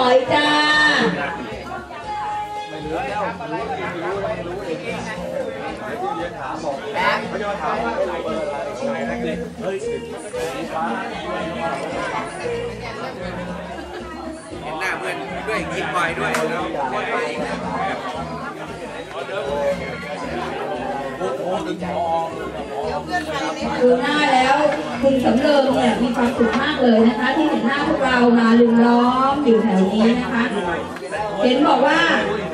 อยจ้าเห็นหน้าเพื่อนด้วยกินบ่อยด้วยแล้ว ดูหน้าแล้วคุณสำเริงเนี่ยมีความสุขมากเลยนะคะ ที่เห็นหน้าพวกเรามาลุมล้อมอยู่แถวนี้นะคะ เห็นบอกว่า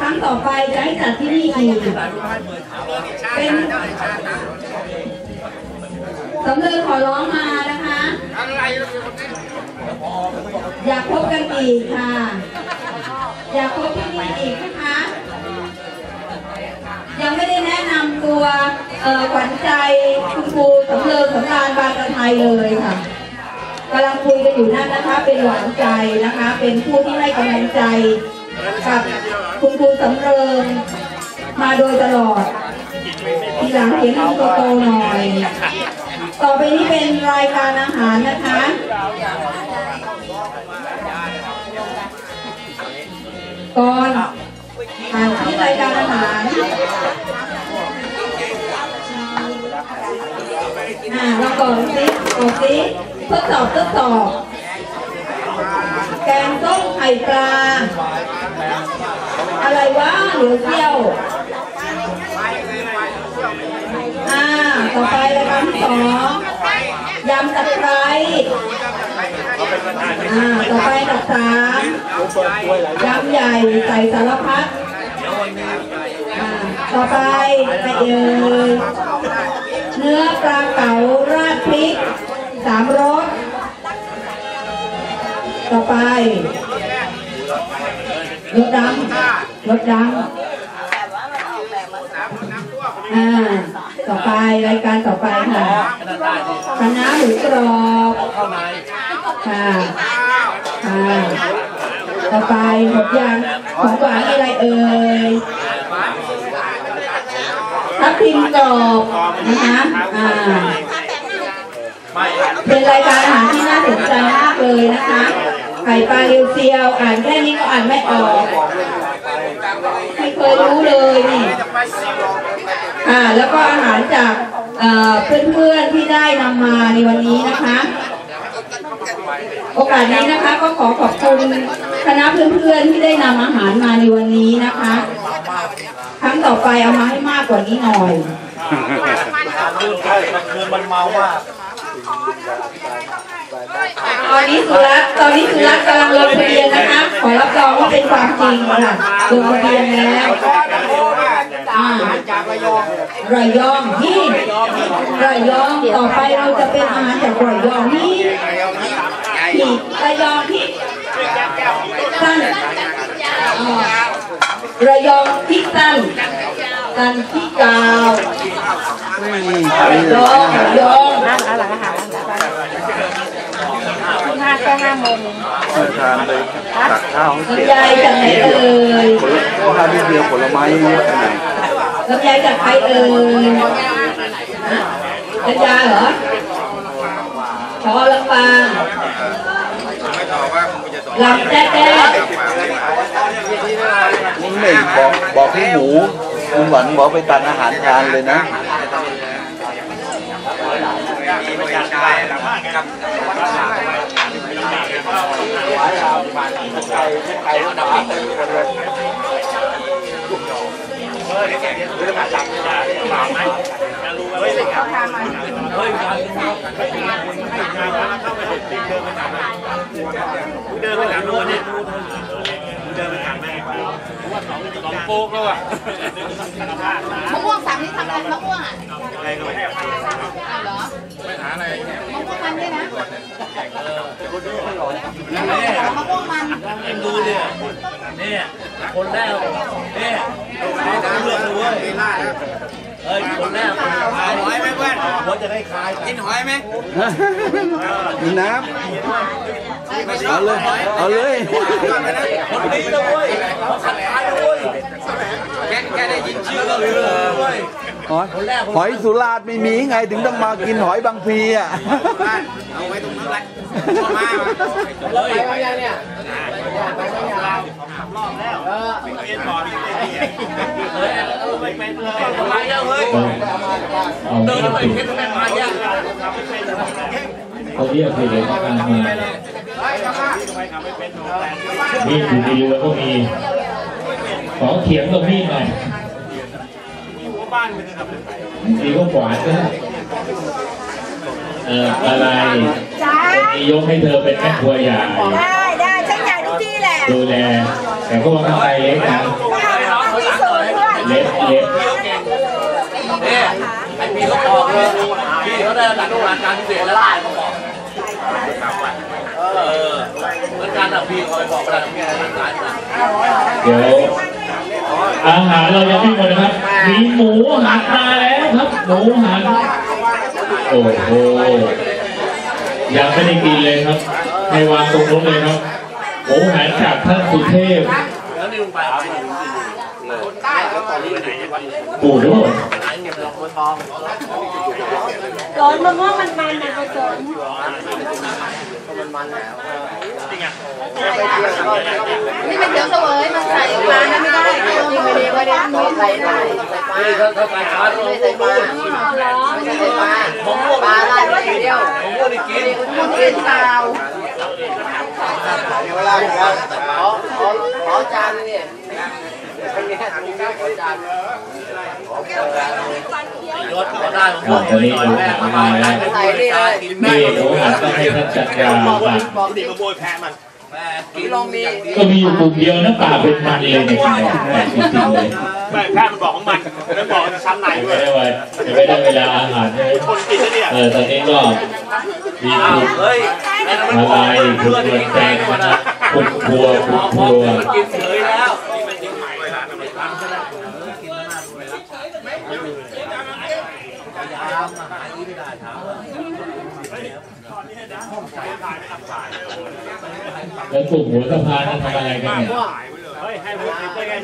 ครั้งต่อไปจะให้จัดที่นี่อีกเป็นสำเริงขอร้องมานะคะอะไรอยากพบกันอีกค่ะ อยากพบที่นี่อีกนะคะยังไม่ได้แนะนำ ตัวขวัญใจคุณครูสำเริงสำราญบางกระไทยเลยค่ะกำลังคุยกันอยู่นั่นนะคะ เป็นหวานใจนะคะ เป็นผู้ที่ให้กำลังใจกับคุณครูสำเริงมาโดยตลอดทีหลังเห็นมันโตๆหน่อย ต่อไปนี้เป็นรายการอาหารนะคะก่อนอ่านที่รายการอาหาร อ่าเราก่อนสิบอกสิทดสอบทดสอบแกงส้มไข่ปลา อะไรวะเหลือเซี่ยวอ่าต่อไปรายการที่สองยำตะไคร้อ่าต่อไปอันดับสามยำใหญ่ใส่สารพัดอ่าต่อไปไปเอ่ย เนื้อปลาเก๋าราดพริกสามรสต่อไปรสดำรสดำอ่าต่อไปรายการต่อไปค่ะคณะหมูกรอบค่ะค่ะต่อไปหมดยางของหวานอะไรเอ่ย ทับทิมกรอบนะคะอ่าเป็นรายการอาหารที่น่าสนใจมากเลยนะคะไข่ปลาเรียวเซียวอ่านแค่นี้ก็อ่านไม่ออกไม่เคยรู้เลยนี่อ่าแล้วก็อาหารจากเอ่อเพื่อนๆที่ได้นำมาในวันนี้นะคะโอกาสนี้นะคะก็ขอขอบคุณคณะเพื่อนๆที่ได้นำอาหารมาในวันนี้นะคะ ครั้งต่อไปเอามาให้มากกว่านี้หน่อยคืนมันเมามากตอนนี้สุรัตน์ตอนนี้สุรัตน์กำลังลงทะเบียนนะคะ ขอรับรองว่าเป็นความจริงค่ะลงทะเบียนแล้วอ่าจากระยองระยองที่ระยองต่อไปเราจะเป็นอาหารจากระยองที่ที่ระยองที่สั้นอ่า ระยองที่สั้นสั้นที่ยาวระยองระยองนั่งหลังอาหารคุณห้าแค่ห้าโมงทานเลยตักข้าวให้ลำเสร็จไยจากไหนเอ่ยผลข้าวนิดเดียวผลไม้เยอะขนาดลำไยจากใครเอ่ยลำไยเหรอชอลำปางไม่ตอบว่ามึงจะสอนลำแจ๊ะ แจ๊ะนี่หนึ่งบอกบอกพี่หมูคุณหวันบอกไปตัดอาหารทานเลยนะมีไม่ใช่แล้วกับเดินไปถามดูนี่เดินไปถามแม่สองโป๊กแล้วอะมะม่วงสามนี่ทำอะไรมะม่วงอะอะไรก็ไม่ให้อ้าวเหรอไปหาอะไรเนี่ยมะม่วงมันด้วยนะนี่แม่มะม่วงมันเอ็มดูเนี่ยเนี่ยคนแรกเนี่ยเลือกเลยเว้ยเฮ้ยคนแรกหอยไหมเพื่อนคนจะได้คลายกินหอยไหมมีน้ำ เอาเลย เอาเลยคนดีนะเว้ยเขาขัดขายนะเว้ยแค่แค่ได้ยินชื่อก็เอรู้อเว้ยหอยหอยสุราษฎร์ไม่มีไงถึงต้องมากินหอยบางพีอะเอาไว้ตรงนั้นแหละมาเฮ้ยเฮ้ยไม่เป็นเลยมาเยอะเฮ้ยเอาเดินไม่ไปถูกคิดแม่มาเยอะเขาเรียกคือเดี๋ยวเขาการมา มีดอยู่ในเรือก็มีขอเขียงกับมีดหน่อยมีก็ขวานก็ได้เอออะไรจ้ามียกให้เธอเป็นแม่ครัวใหญ่ได้ได้ฉันใหญ่ทุกที่แหละดูแลแต่ก็ว่าข้างในเล็กนะที่สุดเพื่อนเล็กเล็กเนี่ยไอพี่เขาบอกเลยพี่เขาได้ระดับโรงการพิเศษแล้วไล่เขาบอกเออ เหมือนกันอะพี่คอยบอกระดับพี่อะไรต่างๆเดี๋ยวอาหารเรายังไม่หมดนะครับ มีหมูหันมาแล้วครับ หมูหัน โอ้โห ยังไม่ได้กินเลยครับให้วางตรงนู้นเลยครับ หมูหันจากท่านสุเทพแล้วนี่มึงไปเอาไปไหนปู่ด้วยไหนเก็บดอกบัวทองร้อนมะม่วง มันมันนะผสมนี่มันเดี๋ยวเสวยมันใส่ปลานะไม่ได้ไม่ได้ไม่ได้ไม่ได้ใส่ได้นี่ถ้าถ้าใส่ขาต้องไม่ใส่ปลาร้อนไม่ใส่ปลาผมม่วงปลาอะไรเดียวผมม่วงนี่กินมันนเปล่าเวลาผมว่าขอขอขอจานเนี่ยขอจานยศขอได้ผ มม่วงนิดหน่อยแม่สบายใจไม่ใส่นี่เลยกินแม่นี่หมูหันต้องให้ท่านจัดการบัตรแม่กิโลมีก็มีอยู่กลุ่มเดียวนะป่าเป็นมันเลยเนี่ยแม่แพทย์มันบอกของมันมันบอกชั้นไหนด้วไม่ยได้เวลยังไม่ได้เวลาอาหารใช่ไหมคนกินแล้วเนี่ยเออตอนนี้ก็มีอ้าวกลุ่มเฮ้ยนั่นมันอะขไรองคุเพื่ณอนชวนกินแจแกงงหมดนะนะคุณครัว พคุอณพคอรัวมันกินเฉยแล้วแล้วกลุ่มหัวสะพานทำอะไรกันเนี่ย เฮ้ย ให้หมดเลย